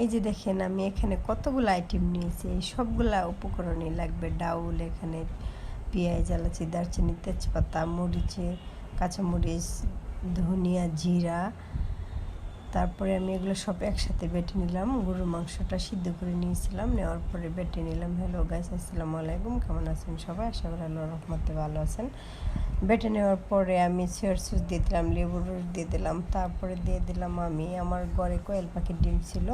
এই যে দেখেন আমি এখানে কতগুলো আইটেম নিয়েছি, এই সবগুলা উপকরণই লাগবে ডাউল, এখানে পেঁয়াজ, এলাচি, দারচিনি, তেজপাতা, মরিচে, কাঁচামরিচ, ধনিয়া, জিরা। তারপরে আমি এগুলো সব একসাথে বেটে নিলাম, গরুর মাংসটা সিদ্ধ করে নিয়েছিলাম, নেওয়ার পরে বেটে নিলাম। হ্যালো গাইস আসসালামু আলাইকুম, কেমন আছেন সবাই? আশা করি আল্লাহ রহমতে ভালো আছেন। বেটে নেওয়ার পরে আমি সয়ার সুস দিয়ে দিলাম, লেবুর রস দিয়ে দিলাম, তারপরে দিয়ে দিলাম আমি, আমার ঘরে কোয়েল পাখির ডিম ছিল।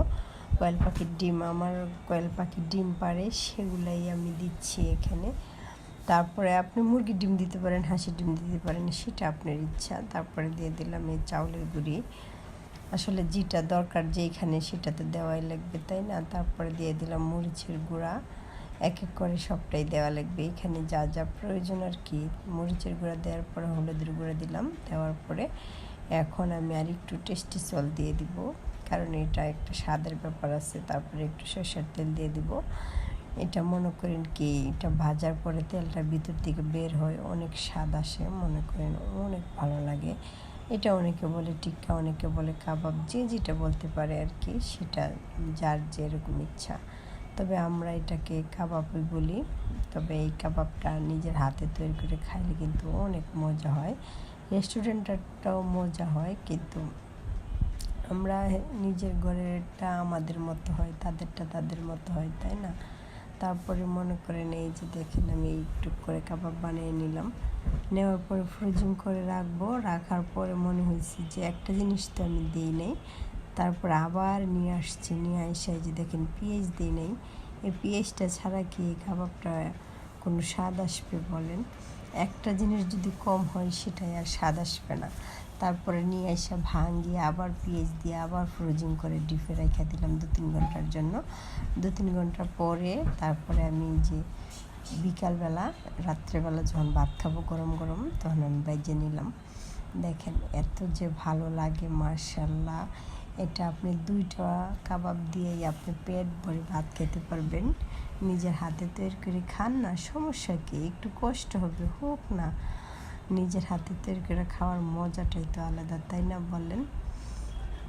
কোয়েল পাখির ডিম, আমার কোয়েল পাখির ডিম পারে সেগুলাই আমি দিচ্ছি এখানে। তারপরে আপনি মুরগির ডিম দিতে পারেন, হাঁসের ডিম দিতে পারেন, সেটা আপনার ইচ্ছা। তারপরে দিয়ে দিলাম এই চাউলের গুঁড়ি। আসলে যেটা দরকার যেইখানে সেটাতে দেওয়াই লাগবে, তাই না? তারপরে দিয়ে দিলাম মরিচের গুঁড়া। এক এক করে সবটাই দেওয়া লাগবে। এখানে যা যা প্রয়োজন আর কি। মরিচের গুঁড়া দেওয়ার পরে হলুদের গুঁড়া দিলাম। দেওয়ার পরে এখন আমি আর একটু টেস্টি সল দিয়ে দিব। কারণ এটা একটা স্বাদের ব্যাপার আছে, তারপরে একটু সর্ষের তেল দিয়ে দিব। এটা মনে করেন কি, এটা ভাজার পরে তেলটা ভিতর থেকে বের হয়, অনেক স্বাদ আসে, মনে করেন অনেক ভালো লাগে। এটা অনেকে বলে টিক্কা, অনেকে বলে কাবাব, যে যেটা বলতে পারে আর কি, সেটা যার যেরকম ইচ্ছা। তবে আমরা এটাকে কাবাবই বলি, তবে এই কাবাবটা নিজের হাতে তৈরি করে খাইলে কিন্তু অনেক মজা হয়। রেস্টুরেন্টটাও মজা হয়, কিন্তু আমরা নিজের ঘরেরটা আমাদের মতো হয়, তাদেরটা তাদের মতো হয়, তাই না? তারপরে মনে করেন এই যে দেখেন আমি একটু করে কাবাব বানিয়ে নিলাম। নেওয়ার পরে ফ্রোজিং করে রাখব, রাখার পরে মনে হয়েছে যে একটা জিনিস তো আমি দিই নাই। তারপর আবার নিয়ে আসছি, নিয়ে আসে যে দেখেন পেঁয়াজ দিই নাই। এই পেঁয়াজটা ছাড়া কি এই কাবাবটা কোনো স্বাদ আসবে বলেন? একটা জিনিস যদি কম হয় সেটাই আর স্বাদ আসবে না। তারপরে নিয়ে এসে ভাঙিয়ে আবার পেঁয়াজ দিয়ে আবার ফ্রোজিং করে ডিপে রেখে দিলাম দু তিন ঘণ্টার জন্য। দু তিন ঘণ্টা পরে তারপরে আমি যে বিকালবেলা, রাত্রেবেলা যখন ভাত খাব গরম গরম, তখন আমি বেজে নিলাম। দেখেন এত যে ভালো লাগে মার্শাল্লাহ এটা আপনি দুইটা কাবাব দিয়েই আপনি পেট ভরে ভাত খেতে পারবেন। নিজের হাতে তৈরি করে খান না, সমস্যা কি? একটু কষ্ট হবে, হোক না। নিজের হাতে তৈরি করে খাওয়ার মজাটাই তো আলাদা, তাই না বলেন?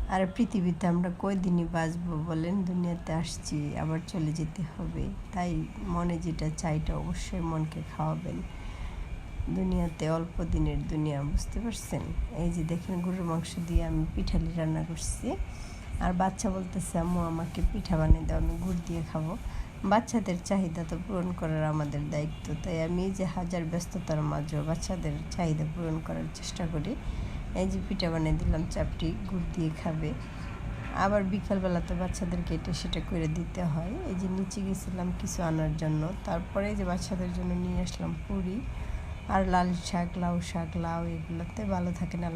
আর পৃথিবীতে আমরা কয়দিনই বাঁচবো বলেন? দুনিয়াতে আসছি, আবার চলে যেতে হবে। তাই মনে যেটা চাইটা অবশ্যই মনকে খাওয়াবেন। দুনিয়াতে অল্প দিনের দুনিয়া, বুঝতে পারছেন? এই যে দেখেন গরুর মাংস দিয়ে আমি পিঠালি রান্না করছি। আর বাচ্চা বলতেছে, আম্মু, আমাকে পিঠা বানিয়ে দাও, আমি গুড় দিয়ে খাব। বাচ্চাদের চাহিদা তো পূরণ করার আমাদের দায়িত্ব। তাই আমি যে হাজার ব্যস্ততার মাঝেও বাচ্চাদের চাহিদা পূরণ করার চেষ্টা করি। এই যে পিঠা বানিয়ে দিলাম, চাপটি গুড় দিয়ে খাবে। আবার বিকালবেলা তো বাচ্চাদেরকে এটা সেটা করে দিতে হয়। এই যে নিচে গেছিলাম কিছু আনার জন্য। তারপরে যে বাচ্চাদের জন্য নিয়ে আসলাম পুরি। আর লাল শাক, লাউ শাক, লাউ এগুলোতে ভালো থাকে না।